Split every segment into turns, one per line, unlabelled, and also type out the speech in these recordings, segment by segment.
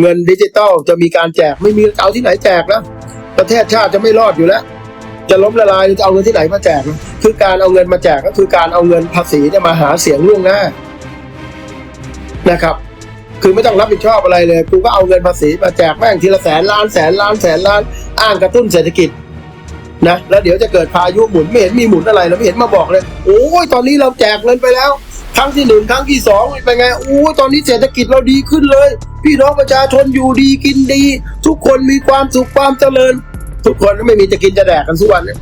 เงินดิจิตอลจะมีการแจกไม่มีเอาที่ไหนแจกนะประเทศชาติจะไม่รอดอยู่แล้ว จะล้มละลายจะเอาเงินที่ไหนมาแจก คือการเอาเงินมาแจกก็คือการเอาเงินภาษีเนี่ยมาหาเสียงล่วงหน้านะครับ คือไม่ต้องรับผิดชอบอะไรเลยกูก็เอาเงินภาษีมาแจกแม่งทีละแสนล้านแสนล้านแสนล้านอ้างกระตุ้นเศรษฐกิจนะแล้วเดี๋ยวจะเกิดพายุหมุนไม่เห็นมีหมุนอะไรแล้วไม่เห็นมาบอกเลย โอ้ยตอนนี้เราแจกเงินไปแล้ว ครั้งที่หนึ่งครั้งที่สองเป็นไงโอ้ตอนนี้เศรษฐกิจเราดีขึ้นเลย พี่น้องประชาชนอยู่ดีกินดี ทุกคนมีความสุขความเจริญ ทุกคนไม่มีจะกินจะแดกกันทุกวันเนี่ย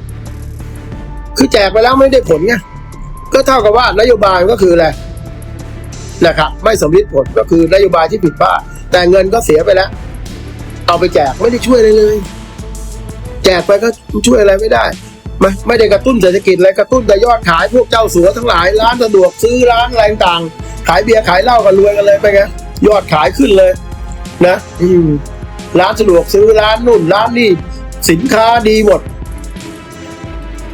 คือแจกไปแล้วไม่ได้ผลไงก็เท่ากับว่านโยบายก็คืออะไรนะครับไม่สมฤทธิ์ผลก็คือนโยบายที่ผิดพลาดแต่เงินก็เสียไปแล้ว เอาไปแจกไม่ได้ช่วยอะไรเลย แจกไปก็ช่วยอะไรไม่ได้ ไม่ไม่ได้กระตุ้นเศรษฐกิจอะไรกระตุ้นแต่ยอดขายพวกเจ้าสัวทั้งหลายร้านสะดวกซื้อร้านอะไรต่างขายเบียร์ขายเหล้ากันรวยกันเลยไปไงยอดขายขึ้นเลย นะ อืมร้านสะดวกซื้อร้านนู่นร้านนี่สินค้าดีหมด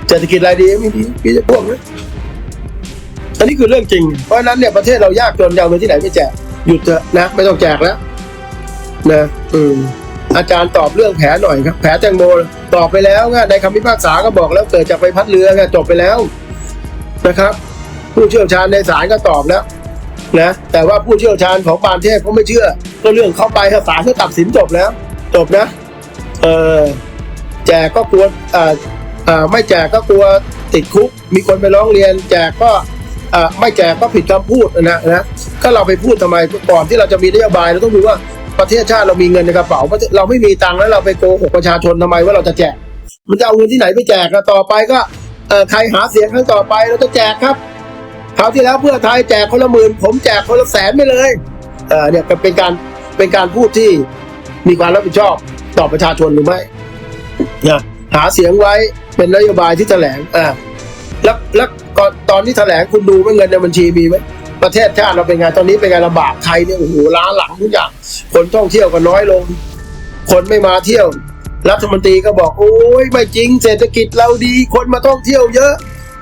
เศรษฐกิจอะไรดีไม่ดีมีแต่พวกนี้อันนี้คือเรื่องจริง เพราะฉะนั้นเนี่ยประเทศเรายากจนยาวไปที่ไหนไม่แจกหยุดเถอะนะไม่ต้องแจกแล้วนะอืม อาจารย์ตอบเรื่องแผลหน่อยครับ แผลแตงโมตอบไปแล้วไงในคำพิพากษาก็บอกแล้วเกิดจากใบพัดเรือไงจบไปแล้วนะครับ ผู้เชี่ยวชาญในศาลก็ตอบแล้วนะแต่ว่าผู้เชี่ยวชาญของปานเทพเขาไม่เชื่อ ก็เรื่องเข้าไปศาลเขาตัดสินจบแล้ว จบนะเออแจกก็กลัวอ่าอ่าไม่แจกก็กลัวติดคุก มีคนไปร้องเรียน แจกก็อ่าไม่แจกก็ผิดคำพูดนะนะก็เราไปพูดทำไมก่อนที่เราจะมีนโยบายเราต้องดูว่า ประเทศชาติเรามีเงินในกระเป๋าเราไม่มีตังค์แล้วเราไปโกหกประชาชนทำไมว่าเราจะแจก มันจะเอาเงินที่ไหนไปแจกอะต่อไปก็ใครหาเสียงครั้งต่อไปเราจะแจกครับคราวที่แล้วเพื่อไทยแจกคนละหมื่นผมแจกคนละแสนไปเลยเออเนี่ยเป็นการเป็นการพูดที่มีความรับผิดชอบต่อประชาชนหรือไม่นะหาเสียงไว้เป็นนโยบายที่แถลงอ่าแล้วแล้วตอนที่แถลงคุณดูว่าเงินในบัญชีมีไหม ประเทศชาติเราเป็นไงตอนนี้เป็นไงลำบากไทยเนี่ยโอ้โหล้าหลังทุกอย่าง คนท่องเที่ยวก็น้อยลง คนไม่มาเที่ยว รัฐมนตรีก็บอกโอ้ยไม่จริง เศรษฐกิจเราดีคนมาท่องเที่ยวเยอะ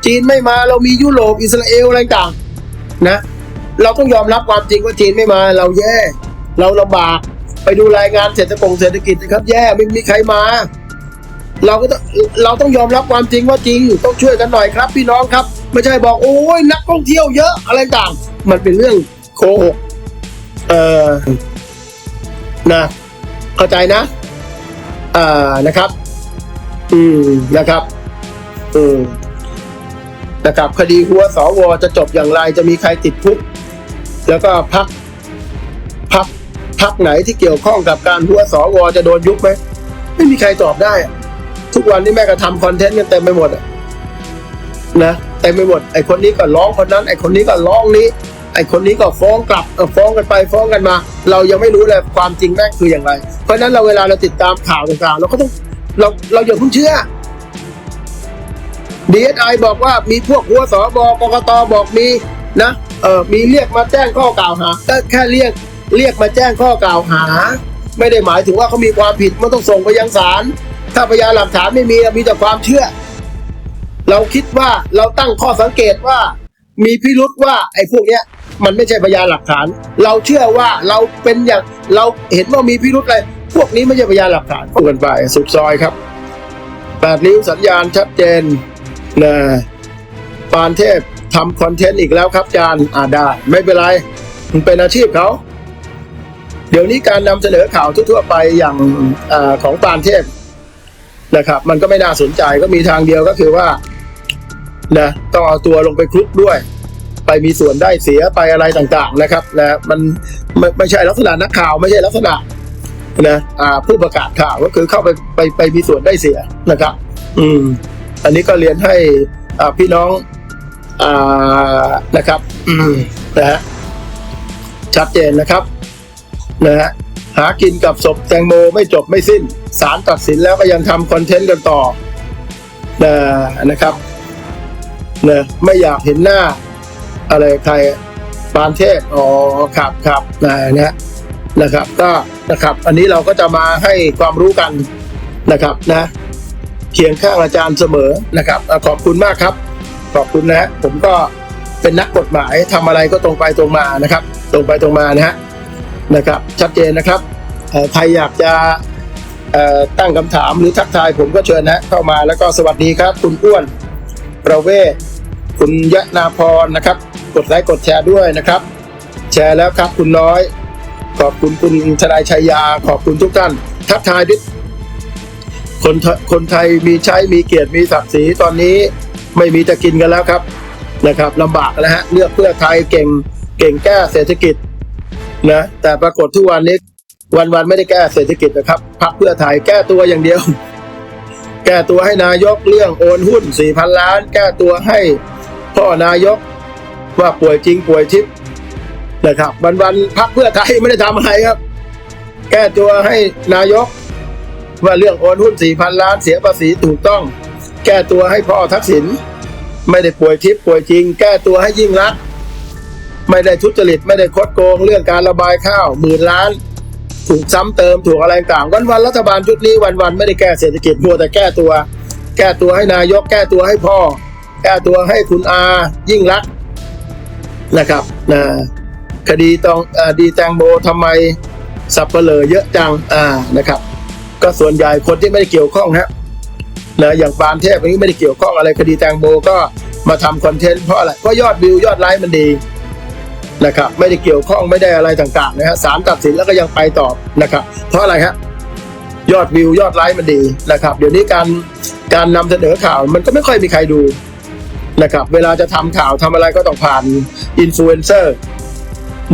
จีนไม่มาเรามียุโรปอิสราเอลอะไรต่างนะ เราต้องยอมรับความจริงว่าจีนไม่มาเราแย่ เราลำบากไปดูรายงานเศรษฐกงเศรษฐกิจนะครับ แย่ไม่มีใครมา เราก็ต้องเราต้องยอมรับความจริงว่าจริง ต้องช่วยกันหน่อยครับ พี่น้องครับ ไม่ใช่บอกโอ้ยนักท่องเที่ยวเยอะอะไรต่าง มันเป็นเรื่องโกหกเออนะเข้าใจนะอ่านะครับ อืมนะครับ อืมนะครับ คดีหัวสวจะจบอย่างไรจะมีใครติดคุกแล้วก็พักพักพักไหนที่เกี่ยวข้องกับการหัวสวจะโดนยุบไหมไม่มีใครตอบได้ ทุกวันนี้แม่ก็ทำคอนเทนต์กันเต็มไปหมดนะเต็มไปหมดไอคนนี้ก็ร้องคนนั้น ไอคนนี้ก็ร้องนี้ อคนนี้ก็ฟ้องกลับฟ้องกันไปฟ้องกันมา เรายังไม่รู้เลยความจริงแม่งคืออย่างไร เพราะนั้นเราเวลาเราติดตามข่าวต่างๆ เราก็ต้องเราเราอย่าเพิ่งเชื่อดีเอสไอบอกว่ามีพวกหัวสบกกตบอกมีนะเออมีเรียกมาแจ้งข้อกล่าวหาแค่เรียกเรียกมาแจ้งข้อกล่าวหา ไม่ได้หมายถึงว่าเขามีความผิดมันต้องส่งไปยังศาลถ้าพยานหลักฐานไม่มีมีแต่ความเชื่อ เราคิดว่าเราตั้งข้อสังเกตว่า มีพิรุษว่าไอ้พวกเนี้ยมันไม่ใช่พยานหลักฐาน เราเชื่อว่าเราเป็นอย่างเราเห็นว่ามีพิรุษอะไรพวกนี้ไม่ใช่พยานหลักฐานพูดกันไปสุดซอยครับแปดนิ้วสัญญาณชัดเจนนะปานเทพทำคอนเทนต์อีกแล้วครับอาจารย์อ่าได้ไม่เป็นไรมันเป็นอาชีพเขาเดี๋ยวนี้การนำเสนอข่าวทั่วๆไปอย่างอของปานเทพนะครับ มันก็ไม่น่าสนใจก็มีทางเดียวก็คือว่า นะต้องเอาตัวลงไปคลุกด้วย ไปมีส่วนได้เสียไปอะไรต่างๆนะครับนะมันไม่ไม่ใช่ลักษณะนักข่าวไม่ใช่ลักษณะนะอ่าผู้ประกาศข่าวก็คือเข้าไปไปไปมีส่วนได้เสียนะครับ อืม อันนี้ก็เรียนให้อ่าพี่น้องอ่านะครับ อืมนะฮะชัดเจนนะครับนะฮะหากินกับศพแตงโมไม่จบไม่สิ้นศาลตัดสินแล้วก็ยังทำคอนเทนต์กันต่อนะนะครับ นะไม่อยากเห็นหน้า อะไรใครปานเทพอ๋อครับครับนะนะนะครับ ก็นะครับ อันนี้เราก็จะมาให้ความรู้กันนะครับนะเคียงข้างอาจารย์เสมอนะครับ ขอบคุณมากครับ ขอบคุณนะฮะผมก็เป็นนักกฎหมายทำอะไรก็ตรงไปตรงมานะครับ ตรงไปตรงมานะฮะนะครับ ชัดเจนนะครับใครอยากจะตั้งคำถามหรือทักทายผมก็เชิญนะเข้ามาแล้วก็สวัสดีครับ คุณอ้วนประเวศ คุณยะนาพรนะครับ กดไลค์กดแชร์ด้วยนะครับ แชร์แล้วครับคุณน้อย ขอบคุณคุณทนายชัยยา ขอบคุณทุกท่านทักทายด้วยคนไทคนไทยมีใช้มีเกียรติมีศักดิ์ศรีตอนนี้ไม่มีจะกินกันแล้วครับนะครับลำบากแล้วฮะเลือกเพื่อไทยเก่งเก่งแก้เศรษฐกิจนะแต่ปรากฏทุกวันนี้วันวันไม่ได้แก้เศรษฐกิจนะครับพักเพื่อไทยแก้ตัวอย่างเดียว แก้ตัวให้นายกเรื่องโอนหุ้นสี่พันล้าน แก้ตัวให้ พ่อนายกว่าป่วยจริงป่วยทิพย์นะครับวันวันพักเพื่อไทยไม่ได้ทำอะไรครับ แก้ตัวให้นายก ว่าเรื่องโอนหุ้นสี่พันล้านเสียภาษีถูกต้อง แก้ตัวให้พ่อทักษิณไม่ได้ป่วยทิพย์ป่วยจริง แก้ตัวให้ยิ่งรักไม่ได้ทุจริตไม่ได้คดโกงเรื่องการระบายข้าวหมื่นล้าน ถูกซ้ำเติมถูกอะไรต่างวันวันรัฐบาลชุดนี้วันวันไม่ได้แก้เศรษฐกิจมัวแต่แก้ตัว แก้ตัวให้นายกแก้ตัวให้พ่อ แก้ตัวให้คุณอายิ่งรักนะครับนะคดีตองอดีแตงโมทำไมสับเปลือเยอะจังอ่านะครับ ก็ส่วนใหญ่คนที่ไม่ได้เกี่ยวข้องฮะนะอย่างปานเทพย่างนี้ไม่ได้เกี่ยวข้องอะไรคดีแตงโมก็มาทำคอนเทนต์เพราะอะไรเพราะยอดวิวยอดไลค์มันดีนะครับไม่ได้เกี่ยวข้องไม่ได้อะไรต่างๆนะฮะศาลตัดสินแล้วก็ยังไปต่อนะครับ เพราะอะไรฮะยอดวิวยอดไลค์มันดีนะครับ เดี๋ยวนี้การการนำเสนอข่าวมันก็ไม่ค่อยมีใครดู นะครับเวลาจะทำข่าวทำอะไรก็ต้องผ่านอินฟลูเอนเซอร์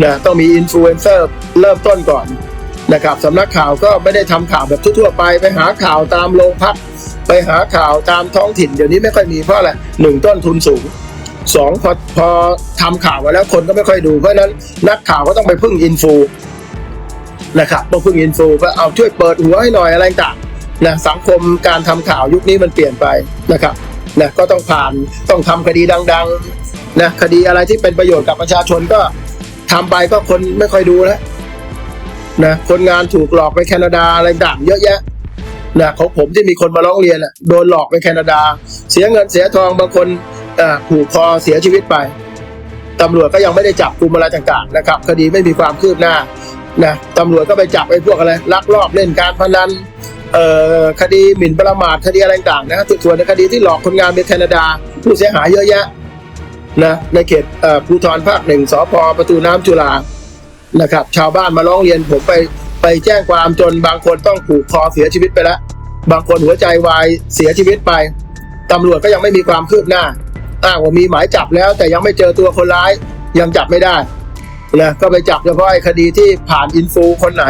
นะต้องมีอินฟลูเอนเซอร์เริ่มต้นก่อนนะครับสำนักข่าวก็ไม่ได้ทำข่าวแบบทั่วๆไปไปหาข่าวตามโรงพัก ไปหาข่าวตามท้องถิ่น เดี๋ยวนี้ไม่ค่อยมีเพราะอะไรหนึ่งต้นทุนสูงสองพอพอทำข่าวมาแล้วคนก็ไม่ค่อยดูเพราะนั้นนักข่าวก็ต้องไปพึ่งอินฟูนะครับต้องพึ่งอินฟูก็เอาช่วยเปิดหัวให้หน่อยอะไรต่างนะสังคมการทำข่าวยุคนี้มันเปลี่ยนไปนะครับ นะก็ต้องผ่านต้องทำคดีดังๆนะคดีอะไรที่เป็นประโยชน์กับประชาชนก็ทำไปก็คนไม่ค่อยดูแล้วนะคนงานถูกหลอกไปแคนาดาอะไรต่างเยอะแยะนะของผมที่มีคนมาร้องเรียนอะโดนหลอกไปแคนาดา เสียเงินเสียทองบางคนอ่าผูกคอเสียชีวิตไปตำรวจก็ยังไม่ได้จับกลุ่มอะไรต่างๆนะครับ คดีไม่มีความคืบหน้านะตำรวจก็ไปจับไอ้พวกอะไรลักลอบเล่นการพนัน เอ่อคดีหมิ่นประมาทคดีอะไรต่างๆนะส่วนในคดีที่หลอกคนงานไปแคนาดา ผู้เสียหายเยอะแยะนะในเขตเอ่อภูธรภาคหนึ่งสพประตูน้ำจุฬานะครับ ชาวบ้านมาร้องเรียนผมไปไปแจ้งความจนบางคนต้องผูกคอเสียชีวิตไปแล้วบางคนหัวใจวายเสียชีวิตไปตำรวจก็ยังไม่มีความคืบหน้าอ้างว่ามีหมายจับแล้ว แต่ยังไม่เจอตัวคนร้ายยังจับไม่ได้นะก็ไปจับเฉพาะคดีที่ผ่านอินฟูคนไหน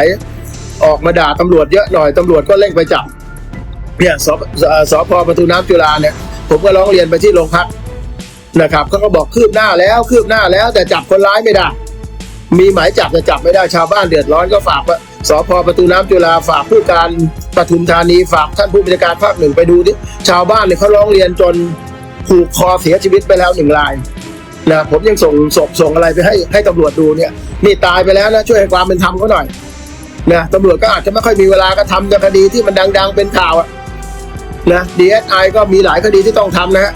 ออกมาด่าตำรวจเยอะหน่อยตำรวจก็เร่งไปจับเนี่ยสสพประตูน้ำจุฬาเนี่ย ผมก็ร้องเรียนไปที่โรงพักนะครับเขาก็บอกคืบหน้าแล้วคืบหน้าแล้วแต่จับคนร้ายไม่ได้ มีหมายจับแต่จับไม่ได้ชาวบ้านเดือดร้อนก็ฝากว่าสพประตูน้ำจุฬาฝากผู้การปทุมธานีฝากท่านผู้บัญชาการภาคหนึ่งไปดูดิชาวบ้านเนี่ยเขาร้องเรียนจนผูกคอเสียชีวิตไปแล้วหนึ่งรายนะผมยังส่งศพส่งอะไรไปให้ให้ตำรวจดูเนี่ยนี่ตายไปแล้วนะช่วยให้ความเป็นธรรมเขาหน่อย นะตำรวจก็อาจจะไม่ค่อยมีเวลาก็ทำแต่คดีที่มันดัง ๆ เป็นข่าวอะนะดีเอสไอก็มีหลายคดีที่ต้องทำนะฮะ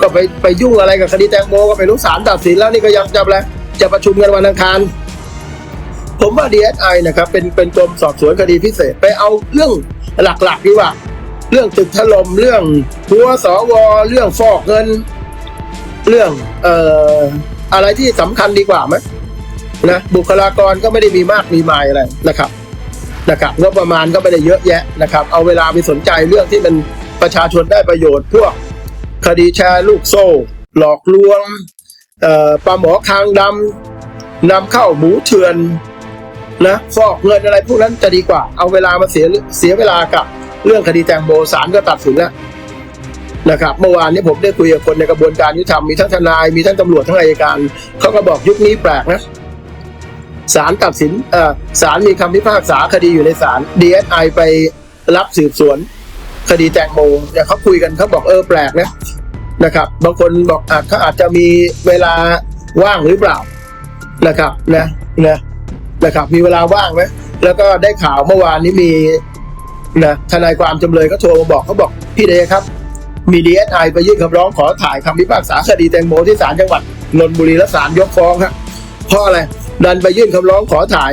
ก็ไปไปยุ่งอะไรกับคดีแตงโมก็ไปรู้ศาลตัดสินแล้วนี่ก็ยังจะอะไรจะประชุมกันวันอังคารผมว่า DSI นะครับเป็นเป็นกรมสอบสวนคดีพิเศษไปเอาเรื่องหลักๆดีกว่า เรื่องตึกถล่มเรื่องหัวสวเรื่องฟอกเงิน เรื่องเอ่ออะไรที่สำคัญดีกว่าไหม นะบุคลากรก็ไม่ได้มีมากมีมายอะไรนะครับนะครับงบประมาณก็ไม่ได้เยอะแยะนะครับ เอาเวลาไปสนใจเรื่องที่มันประชาชนได้ประโยชน์ พวกคดีแชร์ลูกโซ่ หลอกลวงปลาหมอคางดำนำเข้าหมูเถื่อนนะฟอกเงินอะไรพวกนั้นจะดีกว่า เอาเวลามาเสียเสียเวลากับเรื่องคดีแตงโมศาลก็ตัดสินแล้วนะครับเมื่อวานนี้ผมได้คุยกับคนในกระบวนการยุติธรรมมีทั้งทนายมีทั้งตำรวจทั้งอัยการเขาก็บอกยุคนี้แปลกนะ ศาลตัดสินศาลมีคำพิพากษาคดีอยู่ในศาล DSI ไปรับสืบสวน คดีแตงโมเนี่ยเขาคุยกันเขาบอกเออแปลกนะนะครับ บางคนบอกอาจเขาอาจจะมีเวลาว่างหรือเปล่านะครับนะนะนะครับ มีเวลาว่างไหมแล้วก็ได้ข่าวเมื่อวานนี้มีนะทนายความจำเลยก็โทรมาบอกเขาบอกพี่เดชครับ มีดีเอสไอไปยื่นคำร้องขอถ่ายคำพิพากษาคดีแตงโมที่ศาลจังหวัดนนทบุรีและศาลยกฟ้องครับเพราะอะไร ดันไปยื่นคำร้องขอถ่าย